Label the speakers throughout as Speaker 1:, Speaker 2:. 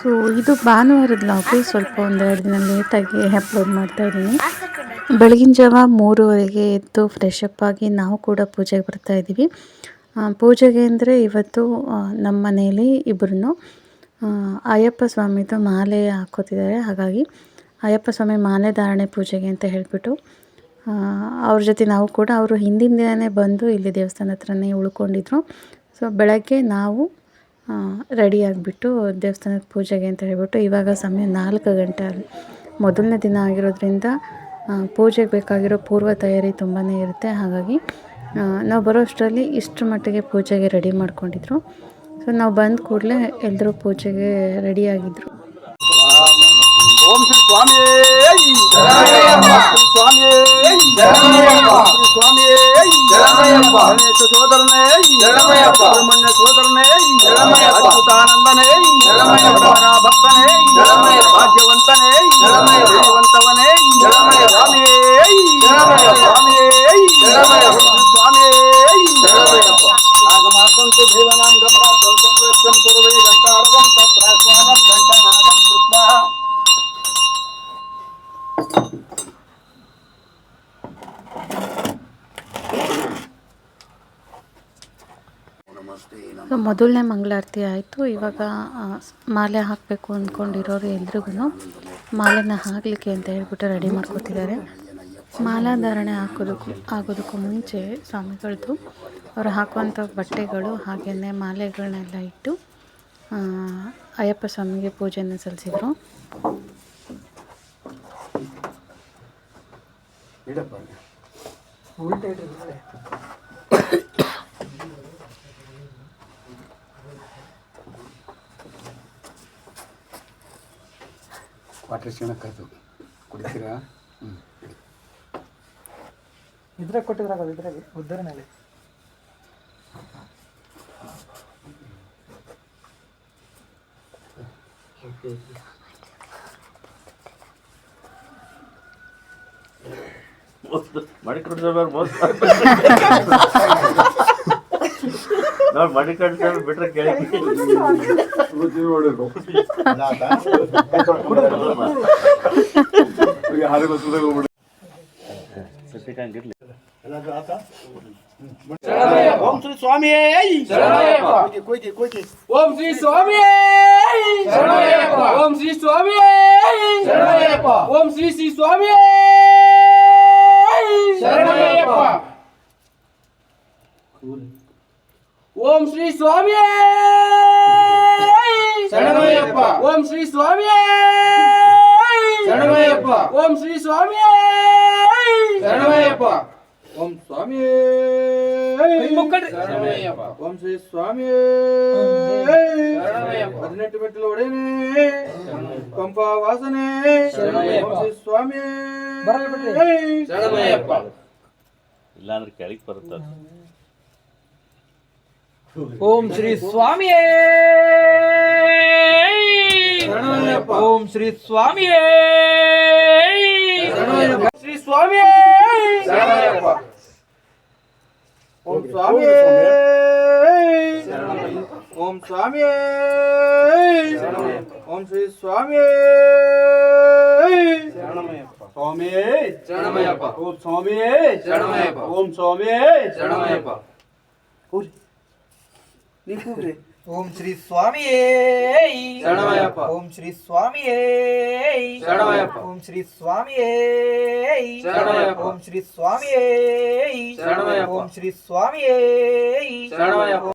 Speaker 1: So ಇದು ಭಾನುವಾರದ ಲಾಗು ಸ್ವಲ್ಪ ಒಂದೆರಡು ದಿನ ಲೇಟಾಗಿ ಅಪ್ಲೋಡ್ ಮಾಡ್ತಾ ಇದ್ದೀನಿ. ಬೆಳಗಿನ ಜಾವ ಮೂರುವರೆಗೆ ಎದ್ದು ಫ್ರೆಶ್ ಅಪ್ ಆಗಿ ನಾವು ಕೂಡ ಪೂಜೆಗೆ ಬರ್ತಾ ಇದ್ದೀವಿ. ಪೂಜೆಗೆ ಅಂದರೆ ಇವತ್ತು ನಮ್ಮ ಮನೆಯಲ್ಲಿ ಇಬ್ಬರೂ ಅಯ್ಯಪ್ಪ ಸ್ವಾಮಿದು ಮಾಲೆ ಹಾಕೋತಿದ್ದಾರೆ. ಹಾಗಾಗಿ ಅಯ್ಯಪ್ಪ ಸ್ವಾಮಿ ಮಾಲೆ ಧಾರಣೆ ಪೂಜೆಗೆ ಅಂತ ಹೇಳಿಬಿಟ್ಟು ಅವ್ರ ಜೊತೆ ನಾವು ಕೂಡ ಅವರು ಹಿಂದಿನ ದಿನವೇ ಬಂದು ಇಲ್ಲಿ ದೇವಸ್ಥಾನ ಹತ್ರನೇ ಉಳ್ಕೊಂಡಿದ್ರು. ಸೊ ಬೆಳಗ್ಗೆ ನಾವು ರೆಡಿ ಆಗಿಬಿಟ್ಟು ದೇವಸ್ಥಾನದ ಪೂಜೆಗೆ ಅಂತ ಹೇಳಿಬಿಟ್ಟು ಇವಾಗ ಸಮಯ ನಾಲ್ಕು ಗಂಟೆ ಆಗಿ- ಮೊದಲನೇ ದಿನ ಆಗಿರೋದ್ರಿಂದ ಪೂಜೆಗೆ ಬೇಕಾಗಿರೋ ಪೂರ್ವ ತಯಾರಿ ತುಂಬಾ ಇರುತ್ತೆ. ಹಾಗಾಗಿ ನಾವು ಬರೋ ಅಷ್ಟರಲ್ಲಿ ಇಷ್ಟರ ಮಟ್ಟಿಗೆ ಪೂಜೆಗೆ ರೆಡಿ ಮಾಡ್ಕೊಂಡಿದ್ರು. ಸೊ ನಾವು ಬಂದ ಕೂಡಲೇ ಎಲ್ಲರೂ ಪೂಜೆಗೆ ರೆಡಿಯಾಗಿದ್ದರು
Speaker 2: ఓం శ్రీ స్వామి స్వామి స్వామి గణేశ సోదరునే సుబ్రహ్మణ్య సోదరునే అద్భుతానందనే భక్తనే భాగ్యవంతనే
Speaker 1: ధనవంతవనే ಮೊದಲನೇ ಮಂಗಳಾರತಿ ಆಯಿತು. ಇವಾಗ ಮಾಲೆ ಹಾಕಬೇಕು ಅಂದ್ಕೊಂಡಿರೋರು ಎಲ್ರಿಗೂ ಮಾಲೆನ ಹಾಕಲಿಕ್ಕೆ ಅಂತ ಹೇಳ್ಬಿಟ್ಟು ರೆಡಿ ಮಾಡ್ಕೊತಿದ್ದಾರೆ. ಮಾಲಾಧಾರಣೆ ಹಾಕೋದಕ್ಕೂ ಆಗೋದಕ್ಕೂ ಮುಂಚೆ ಸ್ವಾಮಿಗಳದ್ದು ಅವ್ರು ಹಾಕುವಂಥ ಬಟ್ಟೆಗಳು ಹಾಗೆಯೇ ಮಾಲೆಗಳನ್ನೆಲ್ಲ ಇಟ್ಟು ಆ, ಅಯ್ಯಪ್ಪ ಸ್ವಾಮಿಗೆ ಪೂಜೆಯನ್ನು ಸಲ್ಲಿಸಿದರು.
Speaker 2: ವಾಟರ್ ಶಿಣಕ್ಕದು ಕುಡಿತೀರಾ? ಹ್ಞೂ
Speaker 3: ಇದ್ರಾಗ ಕೊಟ್ಟಿದ್ರಾಗ ಇದ್ರಾಗ ಮಾಡಿ
Speaker 4: ಕೊಡ್ತಾರೆ ಮೋಸ ನಾವು ಮಡಿಕಂಡ್ಸವ್ರು ಬಿಟ್ರೆ ಕೇಳಿ.
Speaker 2: ಓಂ ಶ್ರೀ ಸ್ವಾಮಿ ಕೊಯ್ತಿ
Speaker 5: ಓಂ ಶ್ರೀ ಸ್ವಾಮಿ ಓಂ ಶ್ರೀ ಸ್ವಾಮಿ ಓಂ ಶ್ರೀ ಶ್ರೀ ಸ್ವಾಮಿ ಓಂ ಶ್ರೀ ಸ್ವಾಮಿ
Speaker 2: ಶರಣಮಯ್ಯಪ್ಪ.
Speaker 5: ಓಂ ಶ್ರೀ ಸ್ವಾಮಿ
Speaker 2: ಶರಣಮಯ್ಯಪ್ಪ.
Speaker 5: ಓಂ ಶ್ರೀ ಸ್ವಾಮಿ
Speaker 2: ಶರಣಮಯ್ಯಪ್ಪ.
Speaker 5: ಓಂ ಸ್ವಾಮಿ
Speaker 2: ಶರಣಮಯ್ಯಪ್ಪ.
Speaker 5: ಓಂ ಶ್ರೀ ಸ್ವಾಮಿ
Speaker 2: ಶರಣಮಯ್ಯಪ್ಪ.
Speaker 5: ಹದಿನೆಂಟು ಮೆಟ್ಟಲು ಒಡೆಯನೆ ಪಂಪ ವಾಸನೆ
Speaker 2: ಶರಣಮಯ್ಯಪ್ಪ.
Speaker 5: ಓಂ ಶ್ರೀ ಸ್ವಾಮಿ
Speaker 2: ಶರಣಮಯ್ಯಪ್ಪ.
Speaker 4: ಇಲ್ಲಾಂದ್ರೆ ಕೆಳಗೆ ಬರುತ್ತೆ
Speaker 3: ओम श्री स्वामी
Speaker 2: ओम
Speaker 3: श्री स्वामी श्री
Speaker 2: स्वामी
Speaker 5: ओम स्वामी
Speaker 2: ओम
Speaker 5: स्वामी ओम श्री स्वामी स्वामी चरणमयप्पा ओम
Speaker 2: स्वामी
Speaker 5: चरणमयप्पा
Speaker 2: ओम स्वामी
Speaker 5: चरणमयप्पा
Speaker 2: ಓಂ ಸ್ವಾಮಿ
Speaker 5: ಶರಣಮಯ್ಯಪ್ಪ.
Speaker 2: ನೀವು ಕೂಗ್ರಿ
Speaker 3: ಓಂ ಶ್ರೀ ಸ್ವಾಮಿ
Speaker 5: ಶರಣಮಯ್ಯಪ್ಪ.
Speaker 3: ಓಂ ಶ್ರೀ ಸ್ವಾಮಿ
Speaker 5: ಶರಣಮಯ್ಯಪ್ಪ.
Speaker 3: ಓಂ ಶ್ರೀ ಸ್ವಾಮಿ
Speaker 5: ಶರಣಮಯ್ಯಪ್ಪ.
Speaker 3: ಓಂ ಶ್ರೀ ಸ್ವಾಮಿ
Speaker 5: ಶರಣಮಯ್ಯಪ್ಪ.
Speaker 3: ಓಂ ಶ್ರೀ ಸ್ವಾಮಿ
Speaker 5: ಶರಣಮಯ್ಯಪ್ಪ.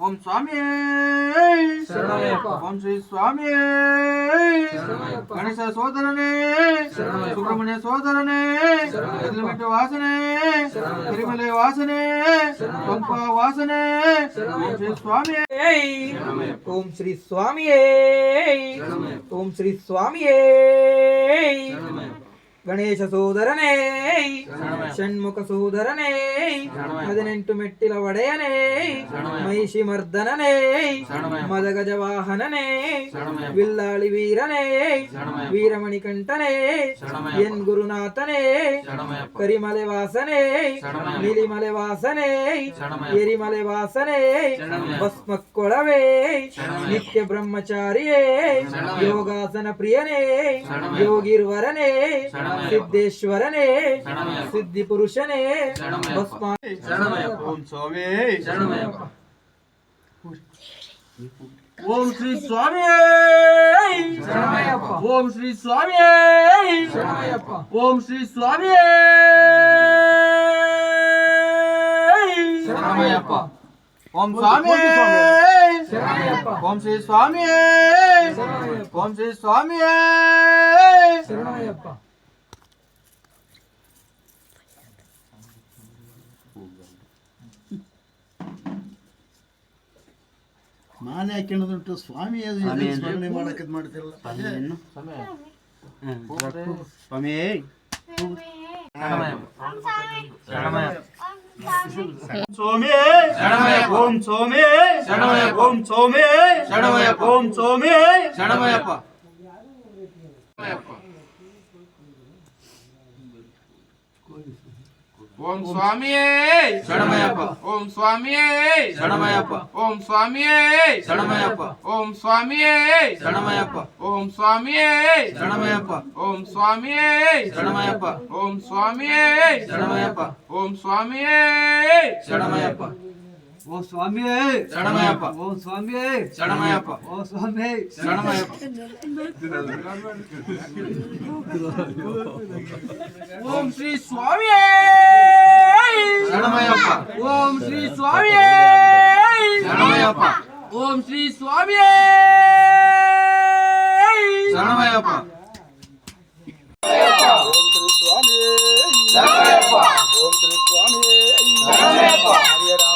Speaker 2: ఓం
Speaker 5: స్వామి
Speaker 2: ఓం
Speaker 5: శ్రీ
Speaker 2: స్వామి గణేశ
Speaker 5: సోదరనే
Speaker 2: సుబ్రహ్మణ్య సోదరనే
Speaker 5: ఎదులమిట్టు
Speaker 2: వాసనే
Speaker 5: తిరుమల
Speaker 2: వాసనే
Speaker 5: పంప
Speaker 2: వాసనే ఓం
Speaker 5: శ్రీ
Speaker 2: స్వామి
Speaker 5: ఓం
Speaker 2: శ్రీ స్వామి ఓం శ్రీ స్వామి ಗಣೇಶ ಸೋದರನೇ
Speaker 3: ಷಣ್ಮುಖ ಸೋದರನೇ ಹದಿನೆಂಟು ಮೆಟ್ಟಿಲ ಒಡೆಯನೇ ಮಹಿಷಿ ಮರ್ದನನೇ ಮದಗಜ ವಾಹನನೇ ವಿಲ್ಲಾಳಿ ವೀರನೇ ವೀರಮಣಿಕಂಠನೇ ಎನ್ ಗುರುನಾಥನೇ ಕರಿಮಲೆ ವಾಸನೇ ನೀಲಿಮಲೆ ವಾಸನೇ ಎರಿಮಲೆ ವಾಸನೇ ಭಸ್ಮಕ್ಕೊಳವೇ ನಿತ್ಯ ಬ್ರಹ್ಮಚಾರಿಯೇ ಯೋಗಾಸನ ಪ್ರಿಯನೇ ಯೋಗಿರ್ವರನೇ సిద్ధేశ్వరనే సిద్ధి పురుషనే ఓం
Speaker 2: స్వామి ఓం శ్రీ స్వామి. ఓం శ్రీ స్వామి. ఓం శ్రీ స్వామి. ఓం స్వామి. ఓం శ్రీ స్వామి. ఓం శ్రీ స్వామి. శరణయ్యప్ప
Speaker 6: ಮಾಲೆ ಹಾಕ್ಯಣದುಂಟು ಸ್ವಾಮಿ ಅದು ಇದನ್ನ ಸ್ಮರಣೆ ಮಾಡಕ್ಕೆ ಸ್ವಾಮಿ ಮಾಡ್ತಿರಲ್ಲ?
Speaker 2: ಸ್ವಾಮಿ ಸ್ವಾಮಿ. ಸ್ವಾಮಿ. ಸ್ವಾಮಿ. ಸ್ವಾಮಿ. ಸ್ವಾಮಿ.
Speaker 5: ಓಂ ಸ್ವಾಮಿಯೇ ಶರಣಮಯ್ಯಪ್ಪ ಓಂ ಸ್ವಾಮಿಯೇ ಶರಣಮಯ್ಯಪ್ಪ ಓಂ ಸ್ವಾಮಿಯೇ ಶರಣಮಯ್ಯಪ್ಪ ಓಂ ಸ್ವಾಮಿಯೇ ಶರಣಮಯ್ಯಪ್ಪ ಓಂ ಸ್ವಾಮಿಯೇ ಶರಣಮಯ್ಯಪ್ಪ ಓಂ ಸ್ವಾಮಿಯೇ ಶರಣಮಯ್ಯಪ್ಪ ಓಂ ಸ್ವಾಮಿಯೇ ಶರಣಮಯ್ಯಪ್ಪ ಓಂ ಸ್ವಾಮಿಯೇ ಶರಣಮಯ್ಯಪ್ಪ
Speaker 2: ಓ ಸ್ವಾಮಿಯೇ
Speaker 5: ಶರಣಮಯಪ್ಪ
Speaker 2: ಓ ಸ್ವಾಮಿಯೇ
Speaker 5: ಶರಣಮಯಪ್ಪ
Speaker 2: ಓ ಸ್ವಾಮಿ
Speaker 5: ಶರಣಮಯಪ್ಪ
Speaker 2: ಓಂ ಶ್ರೀ ಸ್ವಾಮಿಯೇ
Speaker 5: ಶರಣಮಯಪ್ಪ
Speaker 2: ಓಂ ಶ್ರೀ ಸ್ವಾಮಿಯೇ
Speaker 5: ಶರಣಮಯಪ್ಪ
Speaker 2: ಓಂ ಶ್ರೀ ಸ್ವಾಮಿಯೇ
Speaker 5: ಶರಣಮಯಪ್ಪ
Speaker 2: ಓಂ ಶ್ರೀ ಸ್ವಾಮಿಯೇ ಶರಣಮಯಪ್ಪ ಓಂ ಶ್ರೀ ಸ್ವಾಮಿಯೇ ಶರಣಮಯಪ್ಪ ಹರಿಯರಾಮ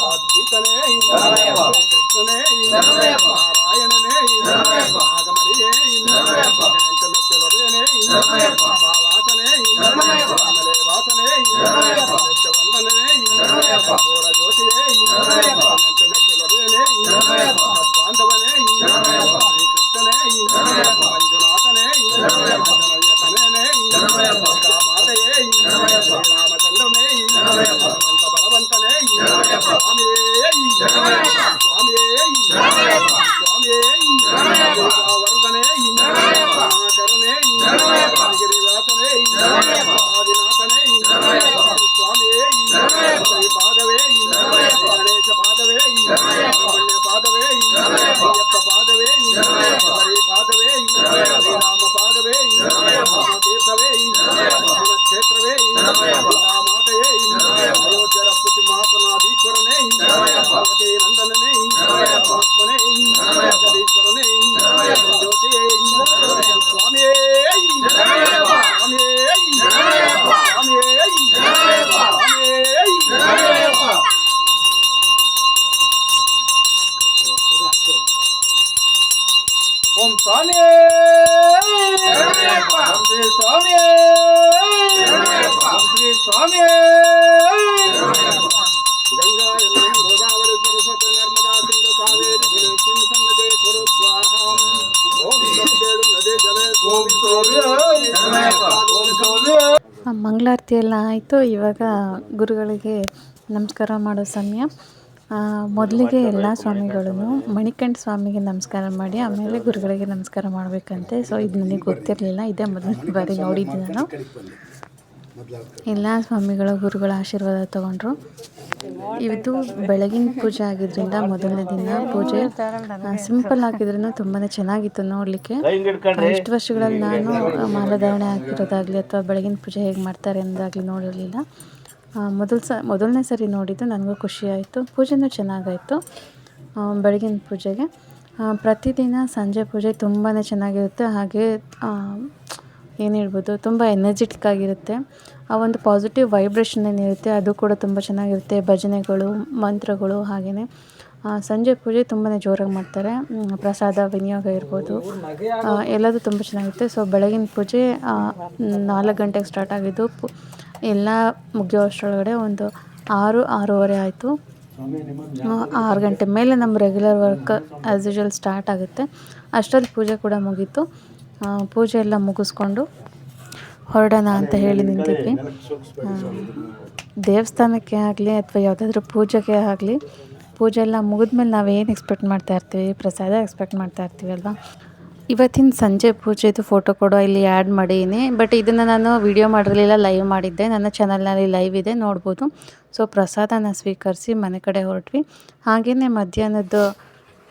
Speaker 1: ಆ, ಮಂಗಳಾರತಿ ಎಲ್ಲ ಆಯಿತು. ಇವಾಗ ಗುರುಗಳಿಗೆ ನಮಸ್ಕಾರ ಮಾಡೋ ಸಮಯ. ಮೊದಲಿಗೆ ಎಲ್ಲ ಸ್ವಾಮಿಗಳನ್ನು ಮಣಿಕಂಠ ಸ್ವಾಮಿಗೆ ನಮಸ್ಕಾರ ಮಾಡಿ ಆಮೇಲೆ ಗುರುಗಳಿಗೆ ನಮಸ್ಕಾರ ಮಾಡಬೇಕಂತೆ. ಸೊ ಇದು ನನಗೆ ಗೊತ್ತಿರಲಿಲ್ಲ. ಇದೇ ಮೊದಲನೇ ಬಾರಿ ನೋಡಿದ್ದೆ ನಾನು. ಎಲ್ಲ ಸ್ವಾಮಿಗಳ ಗುರುಗಳ ಆಶೀರ್ವಾದ ತಗೊಂಡ್ರು. ಇದು ಬೆಳಗಿನ ಪೂಜೆ ಆಗಿದ್ದರಿಂದ ಮೊದಲನೇ ದಿನ ಪೂಜೆ. ಸಿಂಪಲ್ ಆಗಿದ್ರೂ ತುಂಬಾ ಚೆನ್ನಾಗಿತ್ತು ನೋಡಲಿಕ್ಕೆ. ಇಷ್ಟು ವರ್ಷಗಳಲ್ಲಿ ನಾನು ಮಾಲಧಾರಣೆ ಹಾಕಿರೋದಾಗಲಿ ಅಥವಾ ಬೆಳಗಿನ ಪೂಜೆ ಹೇಗೆ ಮಾಡ್ತಾರೆ ಅನ್ನೋದಾಗಲಿ ನೋಡಿರಲಿಲ್ಲ. ಮೊದಲು ಸ, ಮೊದಲನೇ ಸರಿ ನೋಡಿದ್ದು ನನಗೂ ಖುಷಿ ಆಯಿತು. ಪೂಜೆನೂ ಚೆನ್ನಾಗಾಯಿತು ಬೆಳಗಿನ ಪೂಜೆಗೆ. ಪ್ರತಿದಿನ ಸಂಜೆ ಪೂಜೆ ತುಂಬಾ ಚೆನ್ನಾಗಿರುತ್ತೆ. ಹಾಗೆ ಏನು ಹೇಳ್ಬೋದು, ತುಂಬ ಎನರ್ಜೆಟಿಕ್ ಆಗಿರುತ್ತೆ. ಆ ಒಂದು ಪಾಸಿಟಿವ್ ವೈಬ್ರೇಷನ್ ಏನಿರುತ್ತೆ ಅದು ಕೂಡ ತುಂಬ ಚೆನ್ನಾಗಿರುತ್ತೆ. ಭಜನೆಗಳು, ಮಂತ್ರಗಳು ಹಾಗೆಯೇ ಸಂಜೆ ಪೂಜೆ ತುಂಬಾ ಜೋರಾಗಿ ಮಾಡ್ತಾರೆ. ಪ್ರಸಾದ, ವಿನಿಯೋಗ ಇರ್ಬೋದು. ಎಲ್ಲದೂ ತುಂಬ ಚೆನ್ನಾಗಿರುತ್ತೆ. ಸೊ ಬೆಳಗಿನ ಪೂಜೆ ನಾಲ್ಕು ಗಂಟೆಗೆ ಸ್ಟಾರ್ಟ್ ಆಗಿದ್ದು ಎಲ್ಲ ಮುಗಿಯೋ ಅಷ್ಟರೊಳಗಡೆ ಒಂದು ಆರು, ಆರೂವರೆ ಆಯಿತು. ಆರು ಗಂಟೆ ಮೇಲೆ ನಮ್ಮ regular work as usual start ಆಗುತ್ತೆ. ಅಷ್ಟರಲ್ಲಿ ಪೂಜೆ ಕೂಡ ಮುಗೀತು. ಪೂಜೆ ಎಲ್ಲ ಮುಗಿಸ್ಕೊಂಡು ಹೊರಡೋಣ ಅಂತ ಹೇಳಿ ನಿಂತಿದ್ವಿ. ದೇವಸ್ಥಾನಕ್ಕೆ ಆಗಲಿ ಅಥವಾ ಯಾವುದಾದ್ರೂ ಪೂಜೆಗೆ ಆಗಲಿ, ಪೂಜೆ ಎಲ್ಲ ಮುಗಿದ್ಮೇಲೆ ನಾವು ಏನು ಎಕ್ಸ್ಪೆಕ್ಟ್ ಮಾಡ್ತಾ ಇರ್ತೀವಿ? ಪ್ರಸಾದ ಎಕ್ಸ್ಪೆಕ್ಟ್ ಮಾಡ್ತಾ ಇರ್ತೀವಿ ಅಲ್ವಾ? ಇವತ್ತಿನ ಸಂಜೆ ಪೂಜೆದು ಫೋಟೋ ಕೂಡ ಇಲ್ಲಿ ಆ್ಯಡ್ ಮಾಡಿದ್ದೀನಿ. ಬಟ್ ಇದನ್ನು ನಾನು ವಿಡಿಯೋ ಮಾಡಿರಲಿಲ್ಲ ಲೈವ್ ಮಾಡಿದ್ದೆ. ನನ್ನ ಚಾನಲ್ನಲ್ಲಿ ಲೈವ್ ಇದೆ, ನೋಡ್ಬೋದು. ಸೊ ಪ್ರಸಾದನ ಸ್ವೀಕರಿಸಿ ಮನೆ ಕಡೆ ಹೊರಟ್ವಿ. ಹಾಗೆಯೇ ಮಧ್ಯಾಹ್ನದ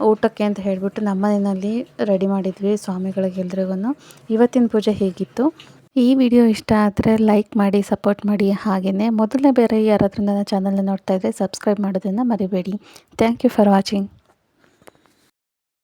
Speaker 1: ಊಟಕ್ಕೆ ಅಂತ ಹೇಳಿಬಿಟ್ಟು ನಮ್ಮ ಮನೆಯಲ್ಲಿ ರೆಡಿ ಮಾಡಿದ್ವಿ ಸ್ವಾಮಿಗಳಿಗೆಲ್ರಿಗೂ ಇವತ್ತಿನ ಪೂಜೆ ಹೇಗಿತ್ತು? ಈ ವಿಡಿಯೋ ಇಷ್ಟ ಆದರೆ ಲೈಕ್ ಮಾಡಿ, ಸಪೋರ್ಟ್ ಮಾಡಿ. ಹಾಗೆಯೇ ಮೊದಲನೇ ಬೇರೆ ಯಾರಾದರೂ ನನ್ನ ಚಾನಲ್ನ ನೋಡ್ತಾ ಇದ್ದರೆ ಸಬ್ಸ್ಕ್ರೈಬ್ ಮಾಡೋದನ್ನು ಮರಿಬೇಡಿ. Thank you for watching.